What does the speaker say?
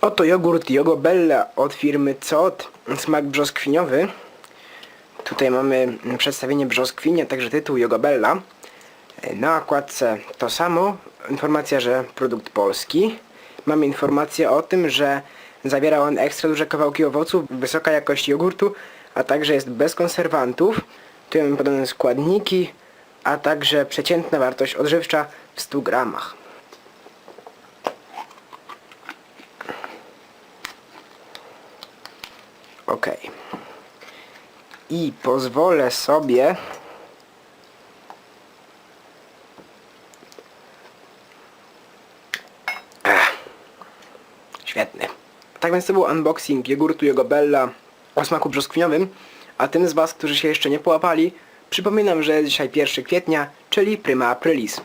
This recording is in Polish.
Oto jogurt Jogobella od firmy COT, smak brzoskwiniowy. Tutaj mamy przedstawienie brzoskwinia, także tytuł Jogobella. Na okładce to samo, informacja, że produkt polski. Mamy informację o tym, że zawiera on ekstra duże kawałki owoców, wysoka jakość jogurtu, a także jest bez konserwantów. Mamy podane składniki, a także przeciętna wartość odżywcza w 100 gramach. Ok. I pozwolę sobie. Świetny. Tak więc to był unboxing jogurtu Jogobella o smaku brzoskwiniowym, a tym z Was, którzy się jeszcze nie połapali, przypominam, że jest dzisiaj 1 kwietnia, czyli prima aprilis.